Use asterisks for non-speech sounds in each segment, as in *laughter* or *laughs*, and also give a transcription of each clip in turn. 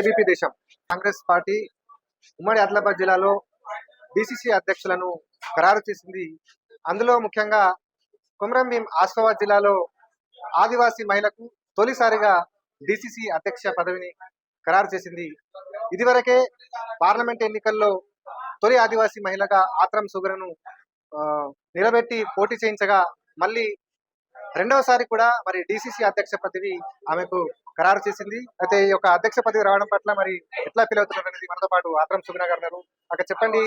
ABP దేశం. Congress party ఉమ్మడి ఆదిలాబాద్ జిల్లాలో డిసిసి అధ్యక్షులను ఖరారు చేసింది. అందులో ముఖ్యంగా కొమరంభీం ఆసిఫాబాద్ జిల్లాలో ఆదివాసీ మహిళకు తొలిసారిగా డిసిసి అధ్యక్ష పదవిని ఖరారు చేసింది. ఇదివరకే పార్లమెంట్ ఎన్నికల్లో తొలి ఆదివాసీ మహిళగా ఆత్రం సుగరను నిలబెట్టి పోటీ చేయించగా మళ్ళీ రెండవసారి కూడా మరి డిసిసి అధ్యక్ష పదవి ఆమెకు ఖరారు చేసింది. అయితే ఈ యొక్క అధ్యక్ష పదవి రావడం పట్ల మరి ఎట్లా ఫీల్ అవుతున్నారు అనేది మనతో పాటు ఆత్రం సుగుణ గారు ఉన్నారు. అక్కడ చెప్పండి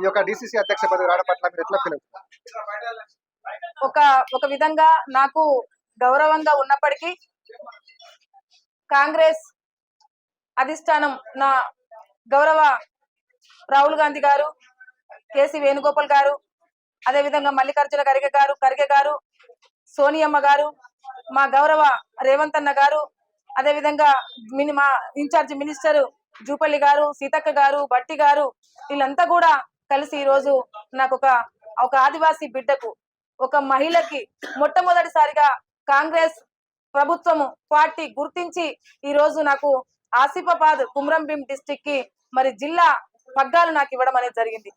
ఈ యొక్క డిసిసి అధ్యక్ష పదవి రావడం పట్ల మీరు ఎట్లా ఫీల్ అవుతున్నారు? ఒక ఒక విధంగా నాకు గౌరవంగా ఉన్నప్పటికీ కాంగ్రెస్ అధిష్టానం నా గౌరవ రాహుల్ గాంధీ గారు కేసీ వేణుగోపాల్ గారు అదేవిధంగా మల్లికార్జున ఖర్గే గారు ఖర్గే గారు సోనియమ్మ గారు మా గౌరవ రేవంత్ అన్న గారు అదేవిధంగా మిని మా ఇన్ఛార్జ్ మినిస్టర్ జూపల్లి గారు సీతక్క గారు బట్టి గారు వీళ్ళంతా కూడా కలిసి ఈ రోజు నాకు ఒక ఒక ఆదివాసీ బిడ్డకు ఒక మహిళకి మొట్టమొదటిసారిగా కాంగ్రెస్ ప్రభుత్వము పార్టీ గుర్తించి ఈ రోజు నాకు ఆసిఫాబాద్ కుమ్రంభీం డిస్టిక్కి మరి జిల్లా పగ్గాలు నాకు ఇవ్వడం అనేది జరిగింది.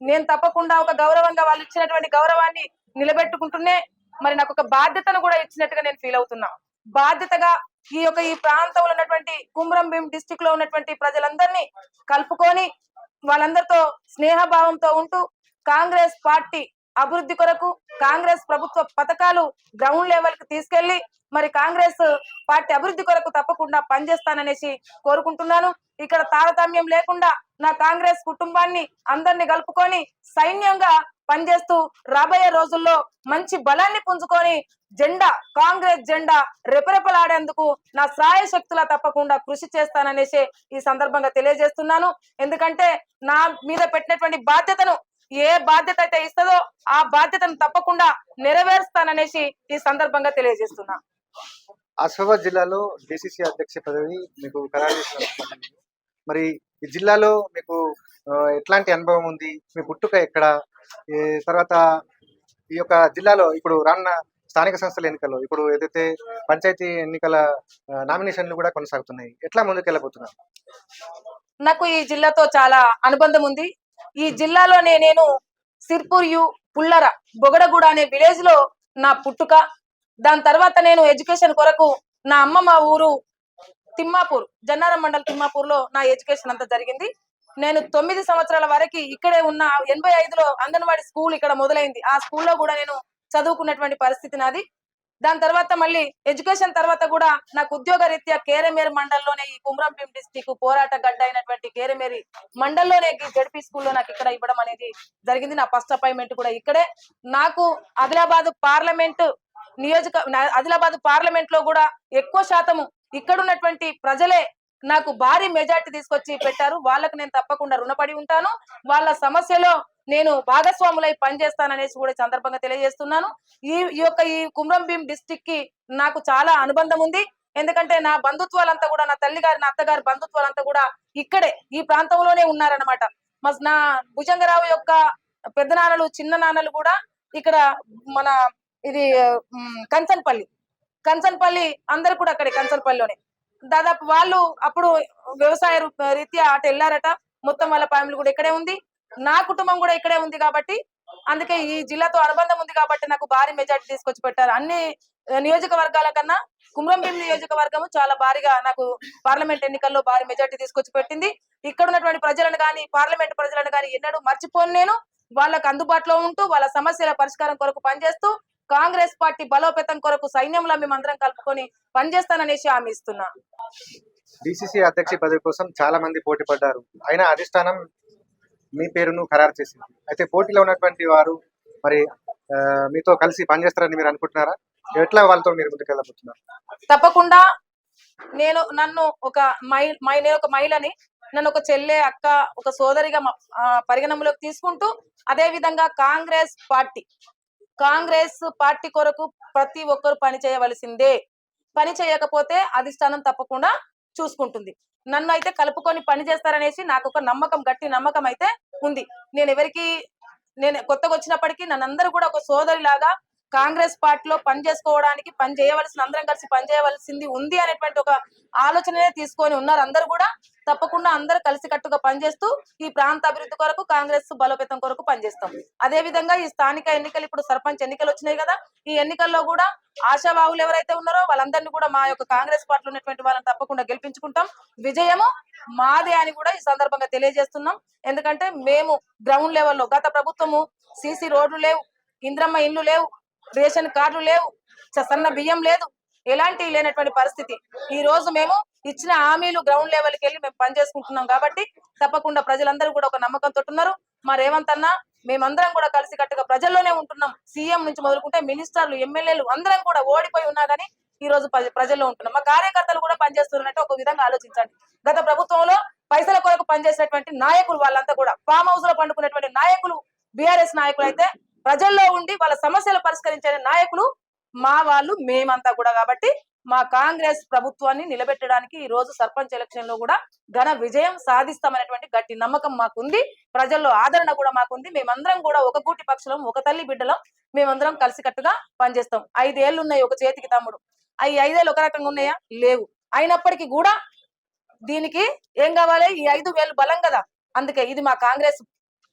నేను తప్పకుండా ఒక గౌరవంగా వాళ్ళు ఇచ్చినటువంటి గౌరవాన్ని నిలబెట్టుకుంటూనే మరి నాకు ఒక బాధ్యతను కూడా ఇచ్చినట్టుగా నేను ఫీల్ అవుతున్నా. బాధ్యతగా ఈ యొక్క ఈ ప్రాంతంలో ఉన్నటువంటి కుమ్రంభీం డిస్టిక్లో ఉన్నటువంటి ప్రజలందరినీ కలుపుకొని వాళ్ళందరితో స్నేహభావంతో ఉంటూ కాంగ్రెస్ పార్టీ అభివృద్ధి కొరకు కాంగ్రెస్ ప్రభుత్వ పథకాలు గ్రౌండ్ లెవెల్కి తీసుకెళ్ళి మరి కాంగ్రెస్ పార్టీ అభివృద్ధి కొరకు తప్పకుండా పనిచేస్తాననేసి కోరుకుంటున్నాను. ఇక్కడ తారతమ్యం లేకుండా నా కాంగ్రెస్ కుటుంబాన్ని అందరిని కలుపుకొని సైన్యంగా పనిచేస్తూ రాబోయే రోజుల్లో మంచి బలాన్ని పుంజుకొని జెండా కాంగ్రెస్ జెండా రెపరెపలాడేందుకు నా సాయ శక్తుల తప్పకుండా కృషి చేస్తాననేసి ఈ సందర్భంగా తెలియజేస్తున్నాను. ఎందుకంటే నా మీద పెట్టినటువంటి బాధ్యతను ఏ బాధ్యత అయితే ఇస్తుందో ఆ బాధ్యతను తప్పకుండా నెరవేరుస్తాననేసి ఈ సందర్భంగా తెలియజేస్తున్నా. ఆసిఫాబాద్ జిల్లాలో డిసిసి అధ్యక్ష పదవి మీకు ఖరారు మరి ఈ జిల్లాలో మీకు ఎట్లాంటి అనుభవం ఉంది? మీ పుట్టుక ఎక్కడ? తర్వాత ఈ యొక్క జిల్లాలో ఇప్పుడు రానున్న స్థానిక సంస్థల ఎన్నికల్లో ఇప్పుడు ఏదైతే పంచాయతీ ఎన్నికల నామినేషన్లు కూడా కొనసాగుతున్నాయి. ఎట్లా ముందుకెళ్ళబోతున్నారు? నాకు ఈ జిల్లాతో చాలా అనుబంధం ఉంది. ఈ జిల్లాలోనే నేను సిర్పూర్ యు పుల్లర బొగడగూడ అనే విలేజ్లో నా పుట్టుక. దాని తర్వాత నేను ఎడ్యుకేషన్ కొరకు నా అమ్మమ్మ ఊరు తిమ్మాపూర్ జన్నారం మండల్ తిమ్మాపూర్లో నా ఎడ్యుకేషన్ అంతా జరిగింది. నేను తొమ్మిది సంవత్సరాల వరకు ఇక్కడే ఉన్న ఎనభై ఐదులో అంగన్వాడి స్కూల్ ఇక్కడ మొదలైంది. ఆ స్కూల్లో కూడా నేను చదువుకున్నటువంటి పరిస్థితి నాది. దాని తర్వాత మళ్ళీ ఎడ్యుకేషన్ తర్వాత కూడా నాకు ఉద్యోగ రీత్యా కేరమేరి మండలంలోనే ఈ కుమ్రంభీం డిస్టిక్ పోరాట గడ్డ అయినటువంటి కేరమేరి మండలంలోనే జడ్పీ స్కూల్లో నాకు ఇక్కడ ఇవ్వడం అనేది జరిగింది. నా ఫస్ట్ అపాయింట్మెంట్ కూడా ఇక్కడే. నాకు ఆదిలాబాద్ పార్లమెంట్ నియోజక ఆదిలాబాద్ పార్లమెంట్లో కూడా ఎక్కువ శాతము ఇక్కడ ఉన్నటువంటి ప్రజలే నాకు భారీ మెజార్టీ తీసుకొచ్చి పెట్టారు. వాళ్ళకు నేను తప్పకుండా రుణపడి ఉంటాను. వాళ్ళ సమస్యలో నేను భాగస్వాములై పనిచేస్తాననేసి కూడా సందర్భంగా తెలియజేస్తున్నాను. ఈ ఈ యొక్క ఈ కుమ్రంభీం డిస్టిక్కి నాకు చాలా అనుబంధం ఉంది. ఎందుకంటే నా బంధుత్వాలంతా కూడా నా తల్లి గారి నా అత్తగారి బంధుత్వాలంతా కూడా ఇక్కడే ఈ ప్రాంతంలోనే ఉన్నారన్నమాట. మస్ నా భుజంగరావు యొక్క పెద్ద నాన్నలు చిన్న నాన్నలు కూడా ఇక్కడ మన ఇది కంచన్పల్లి కంచన్పల్లి అందరు కూడా అక్కడే కంచన్పల్లిలోనే దాదాపు వాళ్ళు అప్పుడు వ్యవసాయ రీత్యా అటు వెళ్ళారట. మొత్తం వాళ్ళ ఫ్యామిలీ కూడా ఇక్కడే ఉంది. నా కుటుంబం కూడా ఇక్కడే ఉంది కాబట్టి అందుకే ఈ జిల్లాతో అనుబంధం ఉంది కాబట్టి నాకు భారీ మెజార్టీ తీసుకొచ్చి పెట్టారు. అన్ని నియోజకవర్గాల కన్నా కుమ్రంభీం నియోజకవర్గం చాలా భారీగా నాకు పార్లమెంట్ ఎన్నికల్లో భారీ మెజార్టీ తీసుకొచ్చి పెట్టింది. ఇక్కడ ఉన్నటువంటి ప్రజలను కానీ పార్లమెంట్ ప్రజలను కానీ ఎన్నడూ మర్చిపోను నేను. వాళ్ళకు అందుబాటులో ఉంటూ వాళ్ళ సమస్యల పరిష్కారం కొరకు పనిచేస్తూ కాంగ్రెస్ పార్టీ బలోపేతం కొరకు సైన్యంలో మేమందరం కలుపుకొని పనిచేస్తాననేసి హామీ ఇస్తున్నా. డిసిసి అధ్యక్ష పదవి కోసం చాలా మంది పోటీ పడ్డారు. అయినా అధిష్టానం మీ పేరును ఖరారు చేసింది. అయితే పోటీలో ఉన్నటువంటి వారు మరి మీతో కలిసి పనిచేస్తారని మీరు అనుకుంటున్నారా? ఎట్లా వాళ్ళతో మీరు ముందుకెళ్ళబోతున్నారు తప్పకుండా నేను నన్ను ఒక మై మై నేను ఒక మహిళని నన్ను ఒక చెల్లె అక్క ఒక సోదరిగా పరిగణనలోకి తీసుకుంటూ అదే విధంగా కాంగ్రెస్ పార్టీ కాంగ్రెస్ పార్టీ కొరకు ప్రతి ఒక్కరు పని చేయవలసిందే. పని చేయకపోతే అధిష్టానం తప్పకుండా చూసుకుంటుంది. నన్ను అయితే కలుపుకొని పని చేస్తారనేసి నాకు ఒక నమ్మకం గట్టి నమ్మకం అయితే ఉంది. నేను ఎవరికి నేను కొత్తగా వచ్చినప్పటికీ నన్ను కూడా ఒక సోదరి లాగా కాంగ్రెస్ పార్టీలో పని చేసుకోవడానికి పని చేయవలసిన అందరం కలిసి పని చేయవలసింది ఉంది అనేటువంటి ఒక ఆలోచననే తీసుకొని ఉన్నారు. అందరు కూడా తప్పకుండా అందరు కలిసికట్టుగా పనిచేస్తూ ఈ ప్రాంత అభివృద్ధి కొరకు కాంగ్రెస్ బలోపేతం కొరకు పనిచేస్తాం. అదే విధంగా ఈ స్థానిక ఎన్నికలు ఇప్పుడు సర్పంచ్ ఎన్నికలు వచ్చినాయి కదా ఈ ఎన్నికల్లో కూడా ఆశావాహులు ఎవరైతే ఉన్నారో వాళ్ళందరినీ కూడా మా యొక్క కాంగ్రెస్ పార్టీలో ఉన్నటువంటి వాళ్ళని తప్పకుండా గెలిపించుకుంటాం. విజయము మాదే అని కూడా ఈ సందర్భంగా తెలియజేస్తున్నాం. ఎందుకంటే మేము గ్రౌండ్ లెవెల్లో గత ప్రభుత్వము సీసీ రోడ్లు లేవు ఇంద్రమ్మ ఇండ్లు లేవు రేషన్ కార్డులు లేవు చ- సన్న బియ్యం లేదు ఎలాంటి లేనటువంటి పరిస్థితి. ఈ రోజు మేము ఇచ్చిన హామీలు గ్రౌండ్ లెవెల్కి వెళ్ళి మేము పనిచేసుకుంటున్నాం కాబట్టి తప్పకుండా ప్రజలందరూ కూడా ఒక నమ్మకంతో ఉన్నారు. మా ఏమంతన్నా మేమందరం కూడా కలిసి కట్టుగా ప్రజల్లోనే ఉంటున్నాం. సీఎం నుంచి మొదలుకుంటే మినిస్టర్లు ఎమ్మెల్యేలు అందరం కూడా ఓడిపోయి ఉన్నా కానీ ఈ రోజు ప్రజ- ప్రజల్లో ఉంటున్నాం. మా కార్యకర్తలు కూడా పనిచేస్తున్నారంటే ఒక విధంగా ఆలోచించండి. గత ప్రభుత్వంలో పైసల కొరకు పనిచేసినటువంటి నాయకులు వాళ్ళంతా కూడా ఫామ్ హౌస్లో పండుకునేటువంటి నాయకులు బీఆర్ఎస్ నాయకులు అయితే ప్రజల్లో ఉండి వాళ్ళ సమస్యలు పరిష్కరించే నాయకులు మా వాళ్ళు మేమంతా కూడా. కాబట్టి మా కాంగ్రెస్ ప్రభుత్వాన్ని నిలబెట్టడానికి ఈ రోజు సర్పంచ్ ఎలక్షన్లో కూడా ఘన విజయం సాధిస్తామనేటువంటి గట్టి నమ్మకం మాకుంది. ప్రజల్లో ఆదరణ కూడా మాకుంది. మేమందరం కూడా ఒక కూటి పక్షులం ఒక తల్లి బిడ్డలం. మేమందరం కలిసికట్టుగా పనిచేస్తాం. ఐదేళ్ళు ఉన్నాయి ఒక చేతికి తమ్ముడు. అవి ఐదేళ్ళు ఒక రకంగా ఉన్నాయా? లేవు. అయినప్పటికీ కూడా దీనికి ఏం కావాలి? ఈ ఐదు వేలు బలం కదా. అందుకే ఇది మా కాంగ్రెస్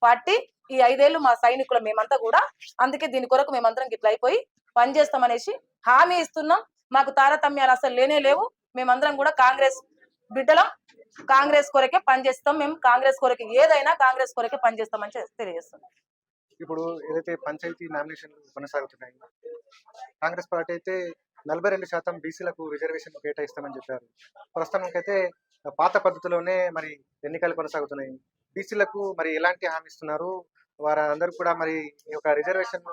పార్టీ. ఈ ఐదేళ్ళు మా సైనికులు మేమంతా కూడా అందుకే దీని కొరకు మేమందరం గిట్ల అయిపోయి పనిచేస్తామనేసి హామీ ఇస్తున్నాం. మాకు తారతమ్యాలు అసలు లేనే లేవు. మేమందరం కూడా కాంగ్రెస్ బిడ్డలం. కాంగ్రెస్ కొరకే పనిచేస్తాం మేము కాంగ్రెస్ కొరకే ఏదైనా కాంగ్రెస్ కొరకే పనిచేస్తామని తెలియజేస్తున్నాం. ఇప్పుడు ఏదైతే పంచాయతీ నామినేషన్లు కొనసాగుతున్నాయి కాంగ్రెస్ పార్టీ అయితే నలభై రెండు శాతం బీసీలకు రిజర్వేషన్ కేటాయిస్తామని చెప్పారు. ప్రస్తుతానికైతే పాత పద్ధతిలోనే మరి ఎన్నికలు కొనసాగుతున్నాయి. బీసీలకు మరి ఎలాంటి హామీ ఇస్తున్నారు? వారందరూ కూడా మరి ఈ యొక్క రిజర్వేషన్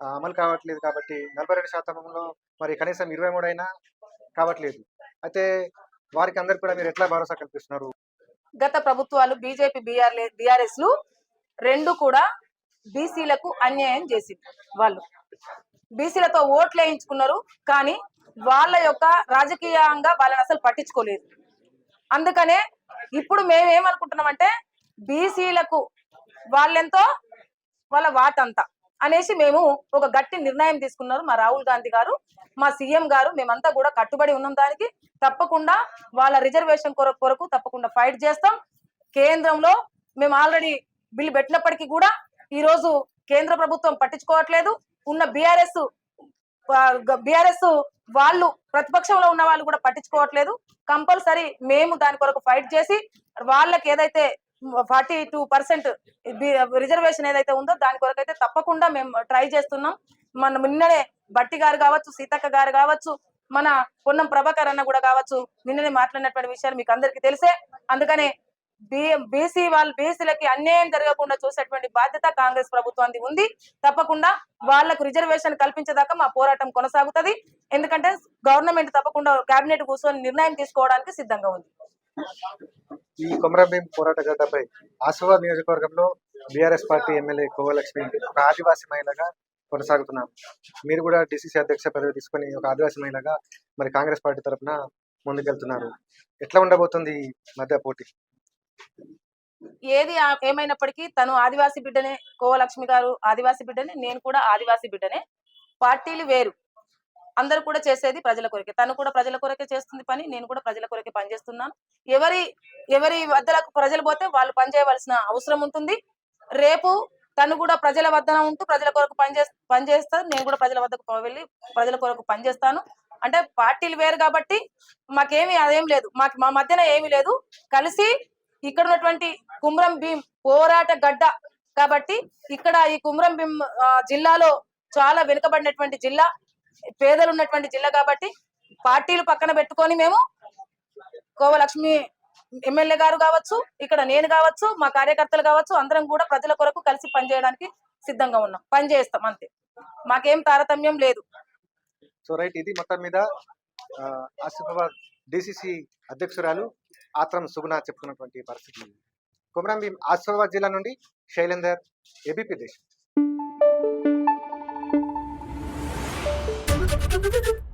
అమలు కావట్లేదు కాబట్టి నలభై రెండు శాతంలో మరి కనీసం ఇరవై మూడు అయినా కావట్లేదు. అయితే వారికి అందరు కూడా మీరు ఎట్లా భరోసా కల్పిస్తున్నారు? గత ప్రభుత్వాలు బీజేపీ బీఆర్ బీఆర్ఎస్లు రెండు కూడా బీసీలకు అన్యాయం చేసింది వాళ్ళు. బీసీలతో ఓట్లు వేయించుకున్నారు కానీ వాళ్ళ యొక్క రాజకీయంగా వాళ్ళని అసలు పట్టించుకోలేదు. అందుకనే ఇప్పుడు మేము ఏమనుకుంటున్నామంటే బీసీలకు వాళ్ళెంతో వాళ్ళ వాటంతా అనేసి మేము ఒక గట్టి నిర్ణయం తీసుకున్నారు మా రాహుల్ గాంధీ గారు మా సీఎం గారు. మేమంతా కూడా కట్టుబడి ఉన్నాం దానికి. తప్పకుండా వాళ్ళ రిజర్వేషన్ కొరకు కొరకు తప్పకుండా ఫైట్ చేస్తాం. కేంద్రంలో మేము ఆల్రెడీ బిల్లు పెట్టినప్పటికీ కూడా ఈ రోజు కేంద్ర ప్రభుత్వం పట్టించుకోవట్లేదు. ఉన్న బీఆర్ఎస్ బీఆర్ఎస్ వాళ్ళు ప్రతిపక్షంలో ఉన్న వాళ్ళు కూడా పట్టించుకోవట్లేదు. కంపల్సరీ మేము దాని కొరకు ఫైట్ చేసి వాళ్ళకి ఏదైతే ఫార్టీ టూ పర్సెంట్ రిజర్వేషన్ ఏదైతే ఉందో దాని కొరకు అయితే తప్పకుండా మేము ట్రై చేస్తున్నాం. మన నిన్ననే బట్టి గారు కావచ్చు సీతక్క గారు కావచ్చు మన పొన్నం ప్రభాకర్ అన్న కూడా కావచ్చు నిన్ననే మాట్లాడినటువంటి విషయాలు మీకు అందరికీ తెలిసే. అందుకనే బి బీసీ వాళ్ళు బీసీలకి అన్యాయం జరగకుండా చూసేటువంటి బాధ్యత కాంగ్రెస్ ప్రభుత్వానికి ఉంది. తప్పకుండా వాళ్ళకు రిజర్వేషన్ కల్పించేదాకా మా పోరాటం కొనసాగుతుంది. ఎందుకంటే గవర్నమెంట్ తప్పకుండా కేబినెట్ కూర్చొని నిర్ణయం తీసుకోవడానికి సిద్ధంగా ఉంది. ఈ కొమరంభీం పోరాట గడ్డపై ఆసువా నియోజకవర్గంలో బీఆర్ఎస్ పార్టీ ఎమ్మెల్యే కోవలక్ష్మి ఒక ఆదివాసీ మహిళగా కొనసాగుతున్నాం. మీరు కూడా డిసిసి అధ్యక్ష పదవి తీసుకొని ఒక ఆదివాసీ మహిళగా మరి కాంగ్రెస్ పార్టీ తరఫున ముందుకెళ్తున్నారు. ఎట్లా ఉండబోతుంది మధ్య పోటీ? ఏది ఏమైనప్పటికీ తను ఆదివాసీ బిడ్డనే కోవలక్ష్మి గారు ఆదివాసీ బిడ్డనే నేను కూడా ఆదివాసీ బిడ్డనే. పార్టీలు వేరు. అందరూ కూడా చేసేది ప్రజల కొరకే. తను కూడా ప్రజల కొరకే చేస్తుంది పని నేను కూడా ప్రజల కొరకే పనిచేస్తున్నాను. ఎవరి ఎవరి వద్దలకు ప్రజలు పోతే వాళ్ళు పనిచేయవలసిన అవసరం ఉంటుంది. రేపు తను కూడా ప్రజల వద్దన ఉంటూ ప్రజల కొరకు పనిచే పనిచేస్తాను నేను కూడా ప్రజల వద్దకు వెళ్ళి ప్రజల కొరకు పనిచేస్తాను. అంటే పార్టీలు వేరు కాబట్టి మాకేమి అదేం లేదు. మాకు మా మధ్యన ఏమీ లేదు. కలిసి ఇక్కడ ఉన్నటువంటి కుమ్రం భీం పోరాట గడ్డ కాబట్టి ఇక్కడ ఈ కుమ్రం భీం ఆ, జిల్లాలో చాలా వెనుకబడినటువంటి జిల్లా. పేదలు ఉన్నటువంటి జిల్లా కాబట్టి పార్టీలు పక్కన పెట్టుకొని మేము కోవలక్ష్మి ఎమ్మెల్యే గారు కావచ్చు ఇక్కడ నేను కావచ్చు మా కార్యకర్తలు కావచ్చు అందరం కూడా ప్రజల కొరకు కలిసి పనిచేయడానికి సిద్ధంగా ఉన్నాం. పని చేస్తాం అంతే. మాకేం తారతమ్యం లేదు. సో రైట్ ఇది మొత్తం మీద ఆసిఫాబాద్ డిసిసి అధ్యక్షురాలు ఆత్రం సుగుణ చెప్తున్నటువంటి పరిస్థితి. కొమరంభీం ఆసిఫాబాద్ జిల్లా నుండి Shailender ABP Desam. Thank *laughs* you.